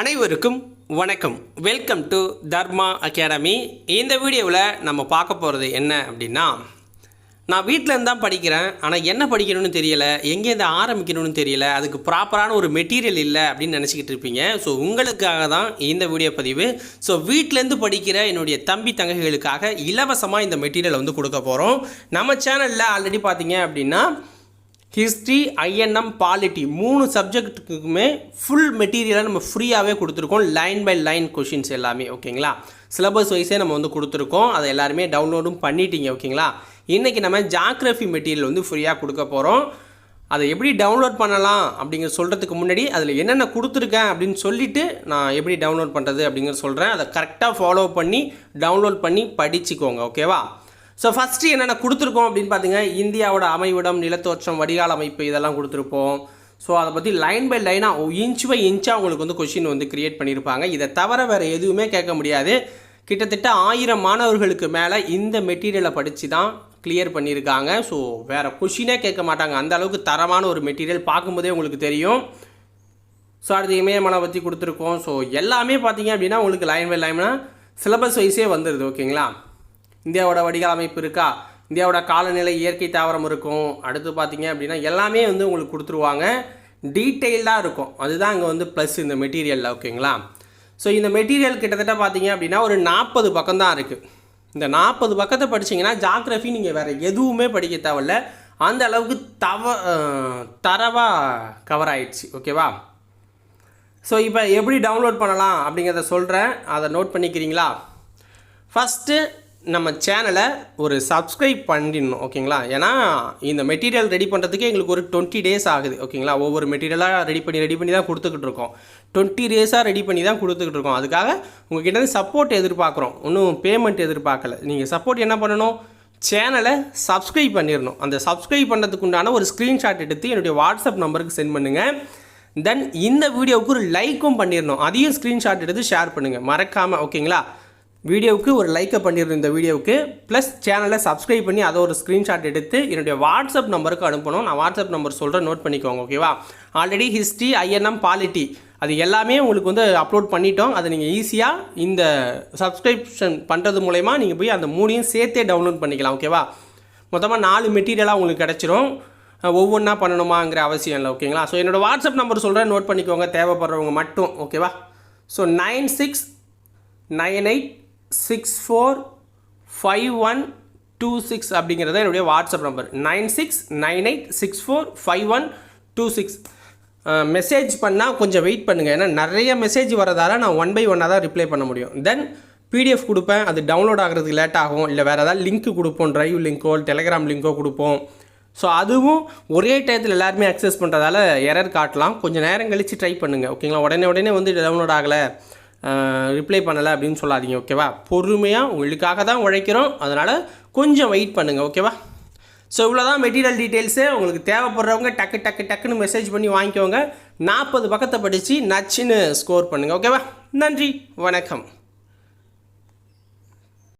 அனைவருக்கும் வணக்கம். Welcome to Dharma academy இந்த வீடியோவில் நம்ம பார்க்க போகிறது என்ன அப்படின்னா நான் வீட்டிலேருந்து தான் படிக்கிறேன். ஆனால் என்ன படிக்கணும்னு தெரியலை. எங்கேருந்து ஆரம்பிக்கணும்னு தெரியல. அதுக்கு ப்ராப்பரான ஒரு மெட்டீரியல் இல்லை அப்படின்னு நினச்சிக்கிட்டு இருப்பீங்க. ஸோ உங்களுக்காக தான் இந்த வீடியோ பதிவு. ஸோ வீட்டிலேருந்து படிக்கிற என்னுடைய தம்பி தங்கைகளுக்காக இலவசமாக இந்த மெட்டீரியலை வந்து கொடுக்க போகிறோம் நம்ம சேனலில் ஆல்ரெடி பார்த்தீங்க அப்படின்னா ஹிஸ்ட்ரி ஐஎன்எம் பாலிட்டி மூணு சப்ஜெக்ட்டுக்குமே ஃபுல் மெட்டீரியலை நம்ம ஃப்ரீயாகவே கொடுத்துருக்கோம் லைன் பை லைன் கொஷின்ஸ் எல்லாமே ஓகேங்களா சிலபஸ் வைஸே நம்ம வந்து கொடுத்துருக்கோம். அதை எல்லாருமே டவுன்லோடும் பண்ணிட்டீங்க ஓகேங்களா இன்றைக்கி நம்ம ஜாக்ரஃபி மெட்டீரியல் வந்து ஃப்ரீயாக கொடுக்க போகிறோம் அதை எப்படி டவுன்லோட் பண்ணலாம் அப்படிங்கிற சொல்கிறதுக்கு முன்னாடி அதில் என்னென்ன கொடுத்துருக்கேன் அப்படின்னு சொல்லிவிட்டு நான் எப்படி டவுன்லோட் பண்ணுறது அப்படிங்கிற சொல்கிறேன் அதை கரெக்டாக ஃபாலோ பண்ணி டவுன்லோட் பண்ணி படிச்சுக்கோங்க ஓகேவா ஸோ ஃபஸ்ட்டு என்னென்ன கொடுத்துருக்கோம் அப்படின்னு பார்த்தீங்க இந்தியாவோட அமைவிடம் நிலத்தோற்றம் வடிகால் அமைப்பு இதெல்லாம் கொடுத்துருப்போம். ஸோ அதை பற்றி லைன் பை லைனாக இன்ச் பை இன்ச்சாக உங்களுக்கு வந்து கொஷின் வந்து கிரியேட் பண்ணியிருப்பாங்க. இதை தவிர வேறு எதுவுமே கேட்க முடியாது. கிட்டத்தட்ட ஆயிரம் மாணவர்களுக்கு மேலே இந்த மெட்டீரியலை படித்து தான் கிளியர் பண்ணியிருக்காங்க. ஸோ வேறு கொஷினே கேட்க மாட்டாங்க. அந்த அளவுக்கு தரமான ஒரு மெட்டீரியல் பார்க்கும்போதே உங்களுக்கு தெரியும். ஸோ அடுத்து இமயமலை பற்றி கொடுத்துருக்கோம். ஸோ எல்லாமே பார்த்தீங்க அப்படின்னா உங்களுக்கு லைன் பை லைன்னா சிலபஸ் வைஸே வந்துடுது ஓகேங்களா இந்தியாவோட வடிகால் அமைப்பு இருக்கா? இந்தியாவோட காலநிலை இயற்கை தாவரம் இருக்கும். அடுத்து பார்த்தீங்க அப்படின்னா எல்லாமே வந்து உங்களுக்கு கொடுத்துருவாங்க. டீட்டெயில்டாக இருக்கும். அதுதான் இங்கே வந்து ப்ளஸ் இந்த மெட்டீரியலில் ஓகேங்களா ஸோ இந்த மெட்டீரியல் கிட்டத்தட்ட பார்த்தீங்க அப்படின்னா ஒரு நாற்பது பக்கம் தான் இருக்குது இந்த நாற்பது பக்கத்தை படிச்சீங்கன்னா ஜாக்ரஃபி நீங்கள் வேறு எதுவுமே படிக்க தேவையில்ல. அந்த அளவுக்கு தவ தரவாக கவர் ஆயிடுச்சு ஓகேவா ஸோ இப்போ எப்படி டவுன்லோட் பண்ணலாம் அப்படிங்கிறத சொல்கிறேன் அதை நோட் பண்ணிக்கிறீங்களா? ஃபஸ்ட்டு நம்ம சேனலை ஒரு சப்ஸ்கிரைப் பண்ணிடணும் ஓகேங்களா ஏன்னா இந்த மெட்டீரியல் ரெடி பண்ணுறதுக்கு எங்களுக்கு ஒரு டுவெண்ட்டி டேஸ் ஆகுது ஓகேங்களா ஒவ்வொரு மெட்டீரியலாக ரெடி பண்ணி ரெடி பண்ணி தான் கொடுத்துக்கிட்டு இருக்கோம். டுவெண்ட்டி டேஸாக ரெடி பண்ணி தான் கொடுத்துக்கிட்டு இருக்கோம். அதுக்காக உங்ககிட்ட சப்போர்ட் எதிர்பார்க்குறோம். ஒன்றும் பேமெண்ட் எதிர்பார்க்கல. நீங்கள் சப்போர்ட் என்ன பண்ணணும்? சேனலை சப்ஸ்கிரைப் பண்ணிடணும். அந்த சப்ஸ்கிரைப் பண்ணுறதுக்கு உண்டான ஒரு ஸ்க்ரீன்ஷாட் எடுத்து என்னுடைய வாட்ஸ்அப் நம்பருக்கு சென்ட் பண்ணுங்கள் தென் இந்த வீடியோவுக்கு ஒரு லைக்கும் பண்ணிடணும். அதையும் ஸ்க்ரீன்ஷாட் எடுத்து ஷேர் பண்ணுங்கள் மறக்காமல் ஓகேங்களா வீடியோவுக்கு ஒரு லைக்கை பண்ணிடணும் இந்த வீடியோவுக்கு. ப்ளஸ் சேனலை சப்ஸ்கிரைப் பண்ணி அதை ஒரு ஸ்க்ரீன்ஷாட் எடுத்து என்னுடைய வாட்ஸ்அப் நம்பருக்கு அனுப்பணும். நான் வாட்ஸ்அப் நம்பர் சொல்கிறேன் நோட் பண்ணிக்கோங்க ஓகேவா ஆல்ரெடி ஹிஸ்ட்ரி ஐஎன்எம் பாலிட்டி அது எல்லாமே உங்களுக்கு வந்து அப்லோட் பண்ணிட்டோம். அதை நீங்கள் ஈஸியாக இந்த சப்ஸ்கிரிப்ஷன் பண்ணுறது மூலயமா நீங்கள் போய் அந்த மூணையும் சேர்த்தே டவுன்லோட் பண்ணிக்கலாம் ஓகேவா மொத்தமாக நாலு மெட்டீரியலாக உங்களுக்கு கிடச்சிரும். ஒவ்வொன்றா பண்ணணுமாங்கிற அவசியம் இல்லை ஓகேங்களா ஸோ என்னோடய வாட்ஸ்அப் நம்பர் சொல்கிறேன் நோட் பண்ணிக்கோங்க. தேவைப்படுறவங்க மட்டும் ஓகேவா so nine six nine eight six four five one two six அப்படிங்கிறது என்னுடைய WhatsApp number nine six nine eight six four five one two six message பண்ணால் கொஞ்சம் வெயிட் பண்ணுங்கள் ஏன்னா நிறைய மெசேஜ் வரதால நான் ஒன் பை ஒன்னாக தான் ரிப்ளை பண்ண முடியும். தென் பிடிஎஃப் கொடுப்பேன். அது டவுன்லோட் ஆகிறதுக்கு லேட் ஆகும். இல்லை வேறு ஏதாவது லிங்க் கொடுப்போம். ட்ரைவ் லிங்க்கோ டெலிகிராம் லிங்க்கோ கொடுப்போம். ஸோ அதுவும் ஒரே டயத்தில் எல்லாருமே அக்சஸ் பண்ணுறதால எரர் காட்டலாம். கொஞ்சம் நேரம் கழித்து ட்ரை பண்ணுங்கள் ஓகேங்களா உடனே உடனே வந்து டவுன்லோட் ஆகலை. ரிப்ளை பண்ணலை அப்படின்னு சொல்லாதீங்க ஓகேவா பொறுமையாக உங்களுக்காக தான் உழைக்கிறோம். அதனால் கொஞ்சம் வெயிட் பண்ணுங்கள் ஓகேவா ஸோ இவ்வளோ தான் மெட்டீரியல் டீட்டெயில்ஸு உங்களுக்கு தேவைப்படுறவங்க டக்கு டக்கு டக்குன்னு மெசேஜ் பண்ணி வாங்கிக்கோங்க. நாற்பது பக்கத்தை படித்து நச்சுன்னு ஸ்கோர் பண்ணுங்கள் ஓகேவா நன்றி வணக்கம்.